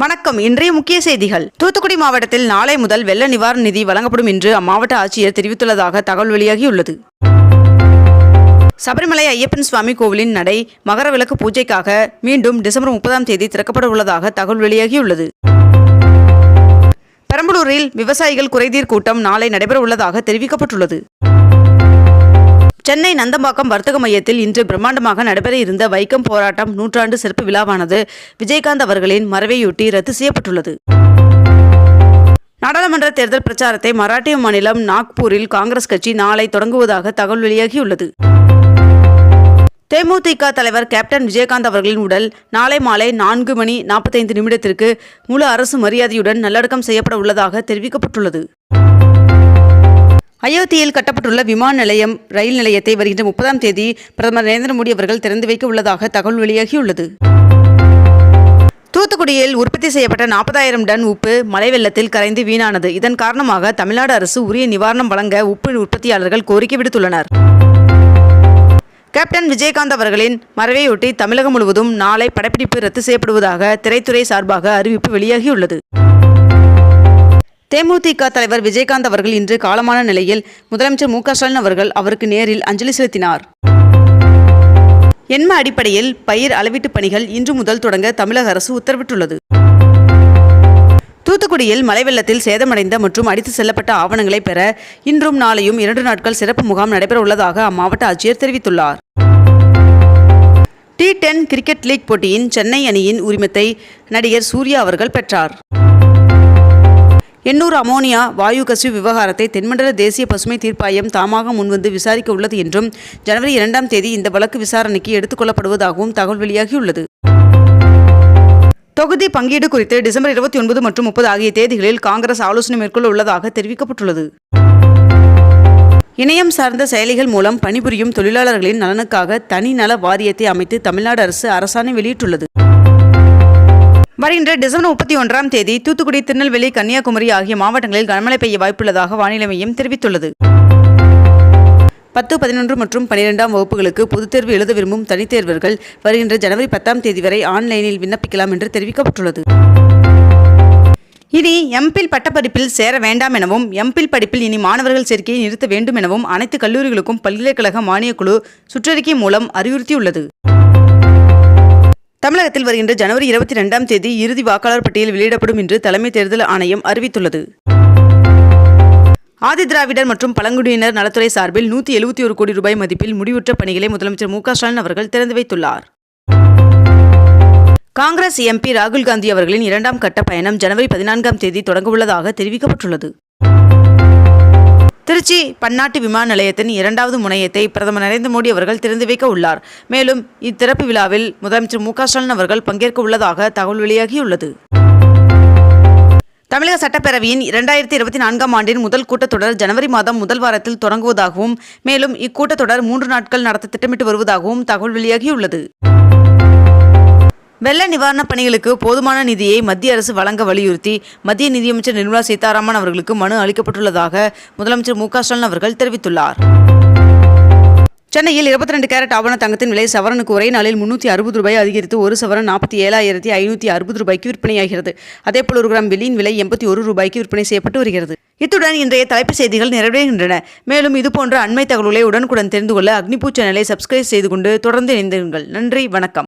வணக்கம். இன்றைய முக்கிய செய்திகள். தூத்துக்குடி மாவட்டத்தில் நாளை முதல் வெள்ள நிவாரண நிதி வழங்கப்படும் என்று அம்மாவட்ட ஆட்சியர் தெரிவித்துள்ளதாக தகவல் வெளியாகியுள்ளது. சபரிமலை ஐயப்பன் சுவாமி கோவிலின் நடை மகர விளக்கு பூஜைக்காக மீண்டும் டிசம்பர் முப்பதாம் தேதி திறக்கப்பட உள்ளதாக தகவல் வெளியாகியுள்ளது. பெரம்பலூரில் விவசாயிகள் குறைதீர் கூட்டம் நாளை நடைபெற உள்ளதாக தெரிவிக்கப்பட்டுள்ளது. சென்னை நந்தம்பாக்கம் வர்த்தக மையத்தில் இன்று பிரம்மாண்டமாக நடைபெற இருந்த வைக்கம் போராட்டம் நூற்றாண்டு சிறப்பு விழாவானது விஜயகாந்த் அவர்களின் மறைவையொட்டி ரத்து செய்யப்பட்டுள்ளது. நாடாளுமன்ற தேர்தல் பிரச்சாரத்தை மராட்டிய மாநிலம் நாக்பூரில் காங்கிரஸ் கட்சி நாளை தொடங்குவதாக தகவல் வெளியாகியுள்ளது. தேமுதிக தலைவர் கேப்டன் விஜயகாந்த் அவர்களின் உடல் நாளை மாலை நான்கு மணி நாற்பத்தைந்து நிமிடத்திற்கு முழு அரசு மரியாதையுடன் நல்லடக்கம் செய்யப்பட உள்ளதாக தெரிவிக்கப்பட்டுள்ளது. அயோத்தியில் கட்டப்பட்டுள்ள விமான நிலையம் ரயில் நிலையத்தை வருகின்ற முப்பதாம் தேதி பிரதமர் நரேந்திர மோடி அவர்கள் திறந்து வைக்க உள்ளதாக தகவல் வெளியாகியுள்ளது. தூத்துக்குடியில் உற்பத்தி செய்யப்பட்ட நாற்பதாயிரம் டன் உப்பு மழை வெள்ளத்தில் கரைந்து வீணானது. இதன் காரணமாக தமிழ்நாடு அரசு உரிய நிவாரணம் வழங்க உப்பு உற்பத்தியாளர்கள் கோரிக்கை விடுத்துள்ளனர். கேப்டன் விஜயகாந்த் அவர்களின் மறைவையொட்டி தமிழகம் முழுவதும் நாளை படப்பிடிப்பு ரத்து செய்யப்படுவதாக திரைத்துறை சார்பாக அறிவிப்பு வெளியாகியுள்ளது. தேமுதிக தலைவர் விஜயகாந்த் அவர்கள் இன்று காலமான நிலையில் முதலமைச்சர் மு ஸ்டாலின் அவர்கள் அவருக்கு நேரில் அஞ்சலி செலுத்தினார். எண்ம அடிப்படையில் பயிர் அளவீட்டு பணிகள் இன்று முதல் தொடங்க தமிழக அரசு உத்தரவிட்டுள்ளது. தூத்துக்குடியில் மழை வெள்ளத்தில் சேதமடைந்த மற்றும் அடித்து செல்லப்பட்ட ஆவணங்களை பெற இன்றும் நாளையும் இரண்டு நாட்கள் சிறப்பு முகாம் நடைபெற உள்ளதாக அம்மாவட்ட ஆட்சியர் தெரிவித்துள்ளார். டி டென் கிரிக்கெட் லீக் போட்டியின் சென்னை அணியின் உரிமத்தை நடிகர் சூர்யா அவர்கள் பெற்றார். எண்ணூர் அமோனியா வாயு கசிவு விவகாரத்தை தென்மண்டல தேசிய பசுமை தீர்ப்பாயம் தாமாக முன்வந்து விசாரிக்க உள்ளது என்றும் ஜனவரி இரண்டாம் தேதி இந்த வழக்கு விசாரணைக்கு எடுத்துக் கொள்ளப்படுவதாகவும் தகவல் வெளியாகியுள்ளது. தொகுதி பங்கீடு குறித்து டிசம்பர் இருபத்தி ஒன்பது மற்றும் முப்பது ஆகிய தேதிகளில் காங்கிரஸ் ஆலோசனை மேற்கொள்ள உள்ளதாக தெரிவிக்கப்பட்டுள்ளது. இணையம் சார்ந்த செயலிகள் மூலம் பணிபுரியும் தொழிலாளர்களின் நலனுக்காக தனிநல வாரியத்தை அமைத்து தமிழ்நாடு அரசு அரசாணை வெளியிட்டுள்ளது. வருகின்ற டிசம்பர் முப்பத்தி ஒன்றாம் தேதி தூத்துக்குடி திருநெல்வேலி கன்னியாகுமரி ஆகிய மாவட்டங்களில் கனமழை பெய்ய வாய்ப்புள்ளதாக வானிலை மையம் தெரிவித்துள்ளது. பத்து பதினொன்று மற்றும் பனிரெண்டாம் வகுப்புகளுக்கு பொதுத் தேர்வு எழுத விரும்பும் தனித்தேர்வர்கள் வருகின்ற ஜனவரி பத்தாம் தேதி வரை ஆன்லைனில் விண்ணப்பிக்கலாம் என்று தெரிவிக்கப்பட்டுள்ளது. இனி எம்பில் பட்டப்படிப்பில் சேர வேண்டாம் எனவும் எம்பில் படிப்பில் இனி மாணவர்கள் சேர்க்கையை நிறுத்த வேண்டும் எனவும் அனைத்து கல்லூரிகளுக்கும் பல்கலைக்கழக மானியக்குழு சுற்றறிக்கை மூலம் அறிவுறுத்தியுள்ளது. தமிழகத்தில் வருகின்ற ஜனவரி இருபத்தி ரெண்டாம் தேதி இறுதி வாக்காளர் பட்டியல் வெளியிடப்படும் என்று தலைமை தேர்தல் ஆணையம் அறிவித்துள்ளது. ஆதிதிராவிடர் மற்றும் பழங்குடியினர் நலத்துறை சார்பில் நூற்றி எழுபத்தி ஒரு கோடி ரூபாய் மதிப்பில் முடிவுற்ற பணிகளை முதலமைச்சர் மு ஸ்டாலின் அவர்கள் திறந்து வைத்துள்ளார். காங்கிரஸ் எம்பி ராகுல் காந்தி அவர்களின் இரண்டாம் கட்ட பயணம் ஜனவரி பதினான்காம் தேதி தொடங்கவுள்ளதாக தெரிவிக்கப்பட்டுள்ளது. திருச்சி பன்னாட்டு விமான நிலையத்தின் இரண்டாவது முனையத்தை பிரதமர் நரேந்திர மோடி அவர்கள் திறந்து வைக்க உள்ளார். மேலும் இத்திறப்பு விழாவில் முதலமைச்சர் மு ஸ்டாலின் அவர்கள் பங்கேற்க உள்ளதாக தகவல் வெளியாகியுள்ளது. தமிழக சட்டப்பேரவையின் இரண்டாயிரத்தி இருபத்தி நான்காம் ஆண்டின் முதல் கூட்டத்தொடர் ஜனவரி மாதம் முதல் வாரத்தில் தொடங்குவதாகவும் மேலும் இக்கூட்டத்தொடர் மூன்று நாட்கள் நடத்த திட்டமிட்டு வருவதாகவும் தகவல் வெளியாகியுள்ளது. வெள்ள நிவாரணப் பணிகளுக்கு போதுமான நிதியை மத்திய அரசு வழங்க வலியுறுத்தி மத்திய நிதியமைச்சர் நிர்மலா சீதாராமன் அவர்களுக்கு மனு அளிக்கப்பட்டுள்ளதாக முதலமைச்சர் மு ஸ்டாலின் அவர்கள் தெரிவித்துள்ளார். சென்னையில் இருபத்தி ரெண்டு கேரட் ஆவண தங்கத்தின் விலை சவரனுக்கு ஒரே நாளில் முன்னூற்றி அறுபது ரூபாய் அதிகரித்து ஒரு சவரன் நாற்பத்தி ஏழாயிரத்தி ஐநூற்றி அறுபது ரூபாய்க்கு விற்பனையாகிறது. அதேபோல் ஒரு கிராம் வெள்ளியின் விலை எண்பத்தி ஒரு ரூபாய்க்கு விற்பனை செய்யப்பட்டு வருகிறது. இத்துடன் இன்றைய தலைப்புச் செய்திகள் நிறைவடைகின்றன. மேலும் இதுபோன்ற அண்மை தகவல்களை உடனுக்குடன் தெரிந்து கொள்ள அக்னிபூ சேனலை சப்ஸ்கிரைப் செய்து கொண்டு தொடர்ந்து இணைந்திருங்கள். நன்றி வணக்கம்.